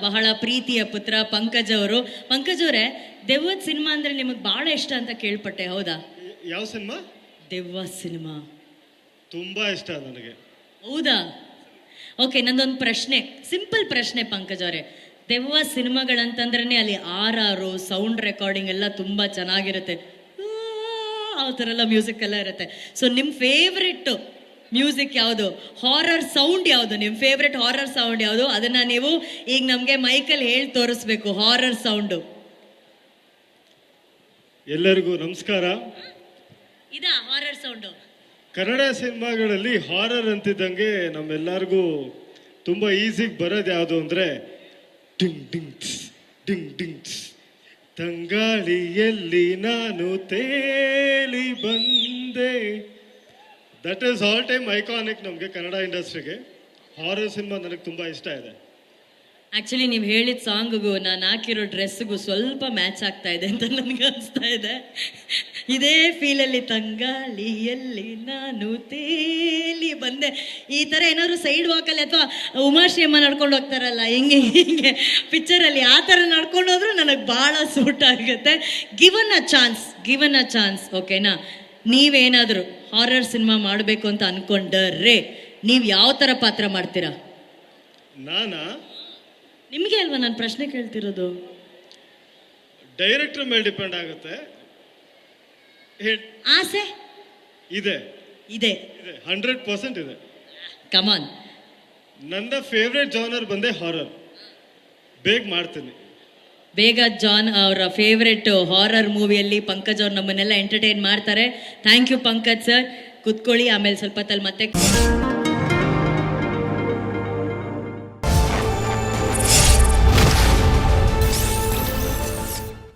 ಬಹಳ ಪ್ರೀತಿಯ ಪುತ್ರ ಪಂಕಜ್ ಅವರು ಪಂಕಜ್ ಅವರೇ ದೆವ್ವದ ಸಿನಿಮಾ ಅಂದ್ರೆ ನಿಮಗೆ ಬಹಳ ಇಷ್ಟ ಅಂತ ಕೇಳ್ಪಟ್ಟೆ ಹೌದಾ ಯಾವ ಸಿನಿಮಾ ದೆವ್ವ ಸಿನಿಮಾ ತುಂಬಾ ಇಷ್ಟ ನನಗೆ ಹೌದಾ ಓಕೆ ನಂದೊಂದು ಪ್ರಶ್ನೆ ಸಿಂಪಲ್ ಪ್ರಶ್ನೆ ಪಂಕಜ್ ಅವರೇ ದೆವ್ವ ಸಿನಿಮಾಗಳಂತಂದ್ರೆ ಅಲ್ಲಿ ಆರ್ ಆರ್ ಸೌಂಡ್ ರೆಕಾರ್ಡಿಂಗ್ ಎಲ್ಲ ತುಂಬಾ ಚೆನ್ನಾಗಿರುತ್ತೆ ಆ ಥರ ಎಲ್ಲ ಮ್ಯೂಸಿಕ್ ಎಲ್ಲ ಇರುತ್ತೆ ಸೊ ನಿಮ್ಮ ಫೇವ್ರೆಟ್ ಮ್ಯೂಸಿಕ್ ಯಾವುದು? ಹಾರರ್ ಸೌಂಡ್ ಯಾವುದು? ನಿಮ್ಮ ಫೇವ್ರೆಟ್ ಹಾರರ್ ಸೌಂಡ್ ಯಾವುದು? ಅದನ್ನ ನೀವು ಈಗ ನಮಗೆ ಮೈಕಲ್ ಹೇಳಿ ತೋರಿಸ್ಬೇಕು ಹಾರರ್ ಸೌಂಡು ಎಲ್ಲರಿಗೂ ನಮಸ್ಕಾರ. ಇದಾ ಹಾರರ್ ಸೌಂಡು ಕನ್ನಡ ಸಿನಿಮಾಗಳಲ್ಲಿ ಹಾರರ್ ಅಂತಿದ್ದಂಗೆ ನಮ್ಮೆಲ್ಲರಿಗೂ ತುಂಬಾ ಈಸಿಗೆ ಬರೋದು ಯಾವುದು ಅಂದ್ರೆ ಡಿಂಗ್ ಡಿಂಗ್ ಟ್ಸ್, ಡಿಂಗ್ ಡಿಂಗ್ ತಂಗಾಳಿಯಲ್ಲಿ ನಾನು ತೇಲಿ ಬಂದೆ. That is all time iconic ನಮಗೆ ಕನ್ನಡ ಇಂಡಸ್ಟ್ರಿಗೆ. ಹಾರರ್ ಸಿನಿಮಾ ನನಗೆ ತುಂಬ ಇಷ್ಟ ಇದೆ. ಆಕ್ಚುಲಿ ನೀವು ಹೇಳಿದ ಸಾಂಗ್ಗೂ ನಾನು ಹಾಕಿರೋ ಡ್ರೆಸ್ಗೂ ಸ್ವಲ್ಪ ಮ್ಯಾಚ್ ಆಗ್ತಾ ಇದೆ ಅಂತ ನನಗೆ ಅನಿಸ್ತಾ ಇದೆ. ಇದೇ ಫೀಲಲ್ಲಿ ತಂಗಾಳಿಯಲ್ಲಿ ನಾನು ತೇಲಿ ಬಂದೆ. ಈ ಥರ ಏನಾದ್ರು ಸೈಡ್ ವಾಕಲ್ಲಿ ಅಥವಾ ಉಮಾಶ್ರೀ ಅಮ್ಮ ನಡ್ಕೊಂಡು ಹೋಗ್ತಾರಲ್ಲ, ಹಿಂಗೆ ಹಿಂಗೆ ಪಿಕ್ಚರಲ್ಲಿ ಆ ಥರ ನಡ್ಕೊಂಡು ಹೋದ್ರೂ ನನಗೆ ಭಾಳ ಸೂಟ್ ಆಗುತ್ತೆ. Given a chance given a chance ಓಕೆನಾ ನೀವೇನಾದರೂ ಹಾರರ್ ಸಿನಿಮಾ ಮಾಡಬೇಕು ಅಂತ ಅನ್ಕೊಂಡ್ರೆ ನೀವು ಯಾವ ಥರ ಪಾತ್ರ ಮಾಡ್ತೀರಾ? ನಾನಾ? ನಿಮಗೆ ಅಲ್ವಾ ನಾನು ಪ್ರಶ್ನೆ ಕೇಳ್ತಿರೋದು? ಡೈರೆಕ್ಟರ್ ಮೇಲೆ ಡಿಪೆಂಡ್ ಆಗುತ್ತೆ. ಹೇ- ಆಸೆ? ಇದೆ. ಇದೆ. ಇದೆ ಹಂಡ್ರೆಡ್ ಪರ್ಸೆಂಟ್ ಇದೆ. ಕಮಾನ್ ನನ್ನ ಫೇವ್ರೆಟ್ ಜಾನರ್ ಬಂದೆ ಹಾರರ್ ಬೇಗ ಮಾಡ್ತೀನಿ. ಬೇಗ ಜಾನ್ ಅವರ ಫೇವ್ರೆಟ್ ಹಾರರ್ ಮೂವಿಯಲ್ಲಿ ಪಂಕಜ್ ಅವ್ರು ನಮ್ಮನ್ನೆಲ್ಲ ಎಂಟರ್ಟೈನ್ ಮಾಡ್ತಾರೆ. ಥ್ಯಾಂಕ್ ಯು ಪಂಕಜ್ ಸರ್ ಕುತ್ಕೊಳ್ಳಿ, ಆಮೇಲೆ ಸ್ವಲ್ಪ ತಲ್ಲಿ ಮತ್ತೆ